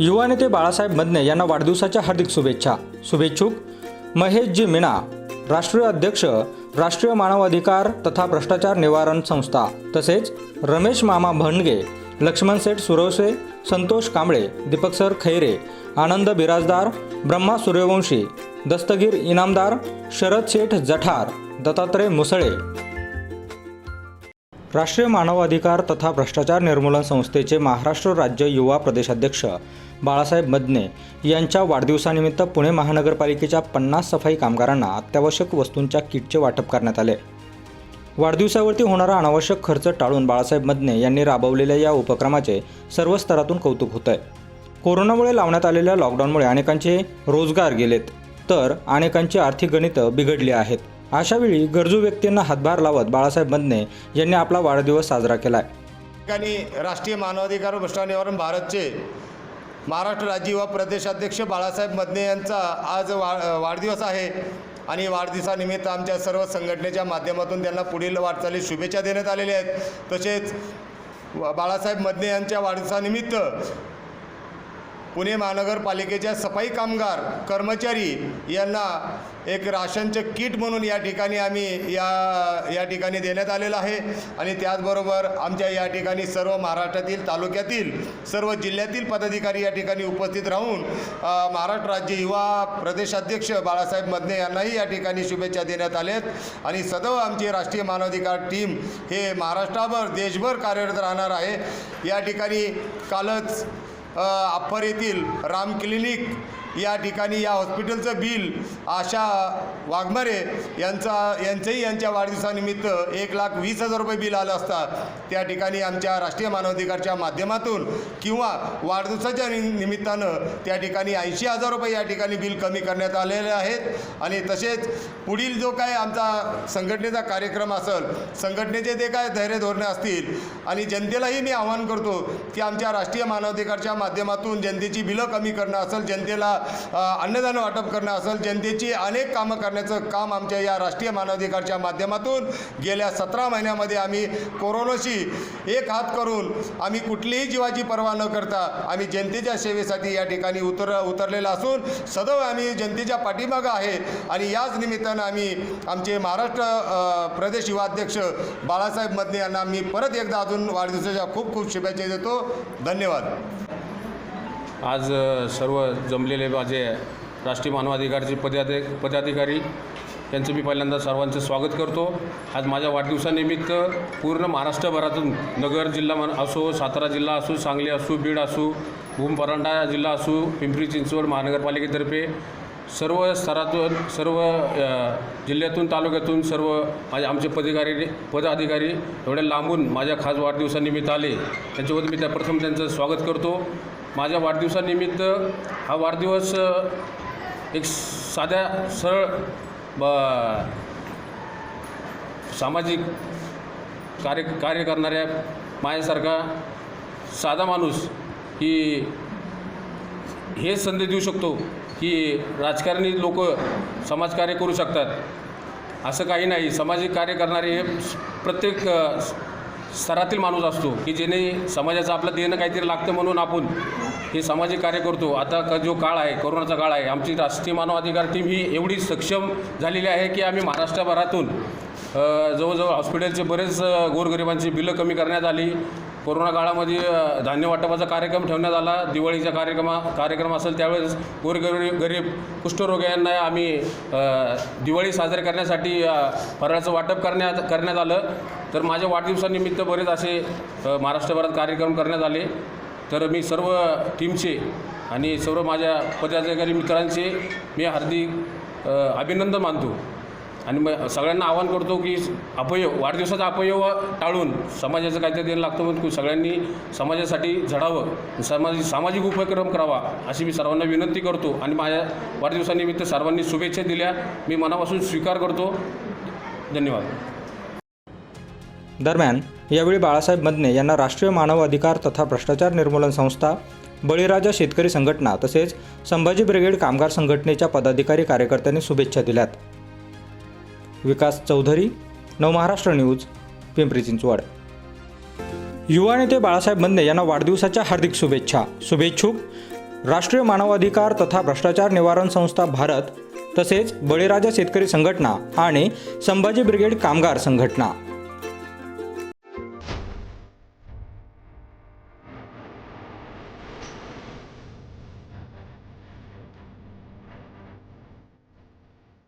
युवा नेते बाळासाहेब मदने यांना वाढदिवसाच्या हार्दिक शुभेच्छा. शुभेच्छुक महेशजी मीना राष्ट्रीय अध्यक्ष राष्ट्रीय मानवाधिकार तथा भ्रष्टाचार निवारण संस्था तसेच रमेश मामा भंडगे लक्ष्मण सेठ सुरवसे संतोष कांबळे दीपक सर खैरे आनंद बिराजदार ब्रह्मा सूर्यवंशी दस्तगीर इनामदार शरद शेठ जठार दत्तात्रय मुसळे राष्ट्रीय मानवाधिकार तथा भ्रष्टाचार निर्मूलन संस्थेचे महाराष्ट्र राज्य युवा प्रदेशाध्यक्ष बाळासाहेब मदने यांच्या वाढदिवसानिमित्त पुणे महानगरपालिकेच्या पन्नास सफाई कामगारांना अत्यावश्यक वस्तूंच्या किटचे वाटप करण्यात आले. वाढदिवसावरती होणारा अनावश्यक खर्च टाळून बाळासाहेब मदने यांनी राबवलेल्या या उपक्रमाचे सर्व स्तरातून कौतुक होत आहे कोरोनामुळे लावण्यात आलेल्या लॉकडाऊनमुळे अनेकांचे रोजगार गेलेत तर अनेकांची आर्थिक गणितं बिघडली आहेत. अशावेळी गरजू व्यक्तींना हातभार लावत बाळासाहेब मदने यांनी आपला वाढदिवस साजरा केला आहे ठिकाणी राष्ट्रीय मानवाधिकार भ्रष्टा निवारण भारतचे महाराष्ट्र राज्य युवा प्रदेशाध्यक्ष बाळासाहेब मदने यांचा आज वा वाढदिवस आहे. आणि वाढदिवसानिमित्त आमच्या सर्व संघटनेच्या माध्यमातून त्यांना पुढील वाटचालीस शुभेच्छा देण्यात आलेल्या आहेत. तसेच बाळासाहेब मदने यांच्या वाढदिवसानिमित्त पुणे महानगरपालिकेच्या सफाई कामगार कर्मचारी यांना एक राशनचं किट म्हणून या ठिकाणी आम्ही या या ठिकाणी देण्यात आलेलं आहे. आणि त्याचबरोबर आमच्या या ठिकाणी सर्व महाराष्ट्रातील तालुक्यातील सर्व जिल्ह्यातील पदाधिकारी या ठिकाणी उपस्थित राहून महाराष्ट्र राज्य युवा प्रदेशाध्यक्ष बाळासाहेब मदने यांनाही या ठिकाणी शुभेच्छा देण्यात आल्यात आणि सदैव आमची राष्ट्रीय मानवाधिकार टीम हे महाराष्ट्राभर देशभर कार्यरत राहणार आहे. या ठिकाणी कालच अप्पर येथील राम क्लिनिक या ठिकाणी या हॉस्पिटलचं बिल आशा वाघमारे यांचा यांचंही यांच्या वाढदिवसानिमित्त एक लाख वीस हजार रुपये बिल आलं असतात त्या ठिकाणी आमच्या राष्ट्रीय मानवाधिकारच्या माध्यमातून किंवा वाढदिवसाच्या निमित्तानं त्या ठिकाणी ऐंशी हजार रुपये या ठिकाणी बिल कमी करण्यात आलेले आहेत. आणि तसेच पुढील जो काय आमचा संघटनेचा कार्यक्रम असेल संघटनेचे जे काय धैर्य धोरणे असतील आणि जनतेलाही मी आवाहन करतो की आमच्या राष्ट्रीय मानवाधिकारच्या माध्यमातून जनतेची बिलं कमी करणं असेल जनतेला अन्नदान वाटप करणं असेल जनतेची अनेक कामं करण्याचं काम आमच्या या राष्ट्रीय मानवाधिकारच्या माध्यमातून गेल्या सतरा महिन्यामध्ये आम्ही कोरोनाशी एक हात करून आम्ही कुठलीही जीवाची पर्वा न करता आम्ही जनतेच्या सेवेसाठी या ठिकाणी उतर उतरलेला असून सदैव आम्ही जनतेच्या पाठीमागं आहे आणि याच निमित्तानं आम्ही आमचे महाराष्ट्र प्रदेश युवाध्यक्ष बाळासाहेब मदने यांना मी परत एकदा अजून वाढदिवसाच्या खूप खूप शुभेच्छा देतो. धन्यवाद. आज सर्व जमलेले माझे राष्ट्रीय मानवाधिकारचे पदाधि पदाधिकारी यांचं मी पहिल्यांदा सर्वांचं स्वागत करतो. आज माझ्या वाढदिवसानिमित्त पूर्ण महाराष्ट्रभरातून नगर जिल्हा मन असो सातारा जिल्हा असो सांगली असो बीड असो भूम परांडा जिल्हा असो पिंपरी चिंचवड महानगरपालिकेतर्फे सर्व स्तरातून सर्व जिल्ह्यातून तालुक्यातून सर्व माझे आमचे पदाधिकारी पदाधिकारी एवढ्या लांबून माझ्या खास वाढदिवसानिमित्त आले. त्यांच्याबद्दल मी त्या प्रथम त्यांचं स्वागत करतो. माझ्या वाढदिवसानिमित्त हा वाढदिवस एक साध्या सरळ ब सामाजिक कार्य कार्य करणाऱ्या माझ्यासारखा साधा माणूस की हेच संदेश देऊ शकतो की राजकारणी लोक समाजकार्य करू शकतात. असं काही नाही. सामाजिक कार्य करणारे हे प्रत्येक स्तरातील माणूस असतो की जेणे समाजाचं आपलं देणं काहीतरी लागतं म्हणून आपण हे सामाजिक कार्य करतो. आता का जो काळ आहे कोरोनाचा काळ आहे आमची राष्ट्रीय मानवाधिकार टीम ही एवढी सक्षम झालेली आहे की आम्ही महाराष्ट्रभरातून जवळजवळ हॉस्पिटलचे बरेच गोरगरिबांची बिलं कमी करण्यात आली. कोरोना काळामध्ये धान्य वाटपाचा कार्यक्रम ठेवण्यात आला. दिवाळीचा कार्यक्रमा कार्यक्रम असेल त्यावेळेस गोरगरीब गरीब कुष्ठरोग्यांना आम्ही दिवाळी साजरी करण्यासाठी फराळाचं वाटप करण्यात करण्यात आलं. तर माझ्या वाढदिवसानिमित्त बरेच असे महाराष्ट्रभरात कार्यक्रम करण्यात आले. तर मी सर्व टीमचे आणि सर्व माझ्या पदाधिकारी मित्रांचे मी हार्दिक अभिनंदन मानतो. आणि मग सगळ्यांना आवाहन करतो की अपयव वाढदिवसाचा अपयव टाळून समाजाचं काहीतरी लागतो लागतं म्हणून सगळ्यांनी समाजासाठी झडावं समाज सामाजिक उपक्रम करावा अशी मी सर्वांना विनंती करतो. आणि माझ्या वाढदिवसानिमित्त सर्वांनी शुभेच्छा दिल्या. मी मनापासून स्वीकार करतो. धन्यवाद. दरम्यान यावेळी बाळासाहेब मदने यांना राष्ट्रीय मानव अधिकार तथा भ्रष्टाचार निर्मूलन संस्था बळीराजा शेतकरी संघटना तसेच संभाजी ब्रिगेड कामगार संघटनेच्या पदाधिकारी कार्यकर्त्यांनी शुभेच्छा दिल्यात. विकास चौधरी नवमहाराष्ट्र न्यूज पिंपरी चिंचवड. युवा नेते बाळासाहेब बंदे यांना वाढदिवसाच्या हार्दिक शुभेच्छा. शुभेच्छुक राष्ट्रीय मानवाधिकार तथा भ्रष्टाचार निवारण संस्था भारत तसेच बळीराजा शेतकरी संघटना आणि संभाजी ब्रिगेड कामगार संघटना.